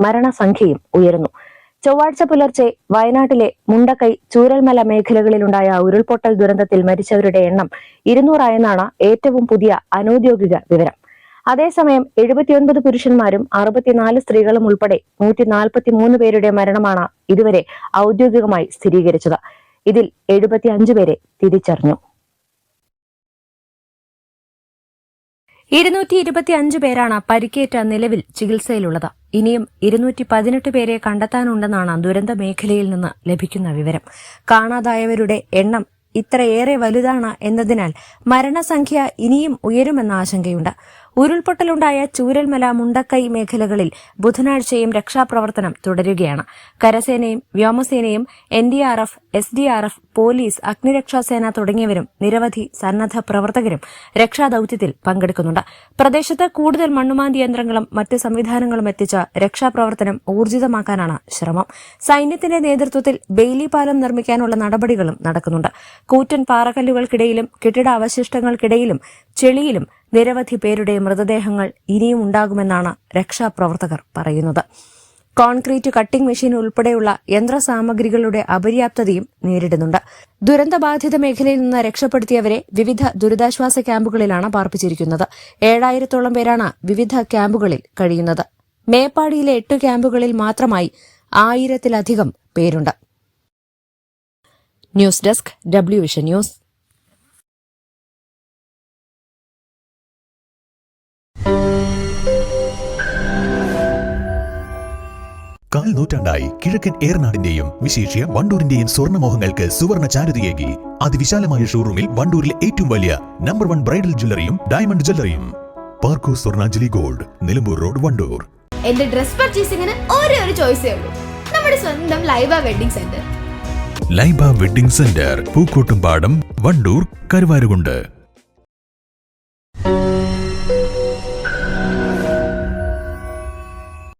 മരണസംഖ്യയും ഉയരുന്നു. ചൊവ്വാഴ്ച പുലർച്ചെ വയനാട്ടിലെ മുണ്ടക്കൈ ചൂരൽമല മേഖലകളിലുണ്ടായ ഉരുൾപൊട്ടൽ ദുരന്തത്തിൽ മരിച്ചവരുടെ എണ്ണം ഇരുന്നൂറായെന്നാണ് ഏറ്റവും പുതിയ അനൌദ്യോഗിക വിവരം. അതേസമയം എഴുപത്തിയൊൻപത് പുരുഷന്മാരും അറുപത്തിനാല് സ്ത്രീകളും ഉൾപ്പെടെ നൂറ്റി നാൽപ്പത്തി മൂന്ന് പേരുടെ മരണമാണ് ഇതുവരെ ഔദ്യോഗികമായി സ്ഥിരീകരിച്ചത്. ഇതിൽ എഴുപത്തിയഞ്ച് പേരെ തിരിച്ചറിഞ്ഞു. ഇരുന്നൂറ്റി ഇരുപത്തി അഞ്ച് പേരാണ് പരിക്കേറ്റ നിലവിൽ ചികിത്സയിലുള്ളത്. ഇനിയും ഇരുന്നൂറ്റി പതിനെട്ട് പേരെ കണ്ടെത്താനുണ്ടെന്നാണ് ദുരന്ത മേഖലയിൽ നിന്ന് ലഭിക്കുന്ന വിവരം. കാണാതായവരുടെ എണ്ണം ഇത്രയേറെ വലുതാണ് എന്നതിനാൽ മരണസംഖ്യ ഇനിയും ഉയരുമെന്ന ആശങ്കയുണ്ട്. ഉരുൾപൊട്ടലുണ്ടായ ചൂരൽമല മുണ്ടക്കൈ മേഖലകളിൽ ബുധനാഴ്ചയും രക്ഷാപ്രവർത്തനം തുടരുകയാണ്. കരസേനയും വ്യോമസേനയും N D R F S D R F police അഗ്നിരക്ഷാസേന തുടങ്ങിയവരും നിരവധി സന്നദ്ധ പ്രവർത്തകരും രക്ഷാദൌത്യത്തിൽ പങ്കെടുക്കുന്നുണ്ട്. പ്രദേശത്ത് കൂടുതൽ മണ്ണുമാന്തി യന്ത്രങ്ങളും മറ്റ് സംവിധാനങ്ങളും എത്തിച്ച രക്ഷാപ്രവർത്തനം ഊർജിതമാക്കാനാണ് ശ്രമം. സൈന്യത്തിന്റെ നേതൃത്വത്തിൽ ബെയിലി പാലം നിർമ്മിക്കാനുള്ള നടപടികളും നടക്കുന്നുണ്ട്. കൂറ്റൻ പാറക്കല്ലുകൾക്കിടയിലും കെട്ടിടാവശിഷ്ടങ്ങൾക്കിടയിലും ചെളിയിലും നിരവധി പേരുടെ മൃതദേഹങ്ങൾ ഇനിയും ഉണ്ടാകുമെന്നാണ് രക്ഷാപ്രവർത്തകർ പറയുന്നത്. കോൺക്രീറ്റ് കട്ടിംഗ് മെഷീൻ ഉൾപ്പെടെയുള്ള യന്ത്രസാമഗ്രികളുടെ അപര്യാപ്തതയും നേരിടുന്നുണ്ട്. ദുരന്തബാധിത മേഖലയിൽ നിന്ന് രക്ഷപ്പെടുത്തിയവരെ വിവിധ ദുരിതാശ്വാസ ക്യാമ്പുകളിലാണ് പാർപ്പിച്ചിരിക്കുന്നത്. ഏഴായിരത്തോളം പേരാണ് വിവിധ ക്യാമ്പുകളിൽ കഴിയുന്നത്. മേപ്പാടിയിലെ എട്ട് ക്യാമ്പുകളിൽ മാത്രമായി ആയിരത്തിലധികം പേരുണ്ട്. News desk W vision news. കാൽ നൂറ്റാണ്ടായി കിഴക്കൻ ഏറനാടിന്റെയും വിശേഷ്യ വണ്ടൂരിന്റെയും സ്വർണമോഹങ്ങൾക്ക് സുവർണ ചാരുതയേകി. അതിവിശാലമായ ഷോറൂമിൽ വണ്ടൂരിലെ ഏറ്റവും വലിയ നമ്പർ വൺ ബ്രൈഡൽ ജ്വല്ലറിയും ഡയമണ്ട് ജ്വല്ലറിയും. പാർക്കോ സ്വർണാഞ്ജലി ഗോൾഡ് നിലമ്പൂർ റോഡ് വണ്ടൂർ. എന്റെ ഡ്രസ് പർച്ചേസിംഗിന് ഒരേ ഒരു ചോയ്സേ ഉള്ളൂ. നമ്മുടെ സ്വന്തം Laiba wedding centre. Laiba wedding centre Pookkottumpadam Wandoor Karuvarakundu.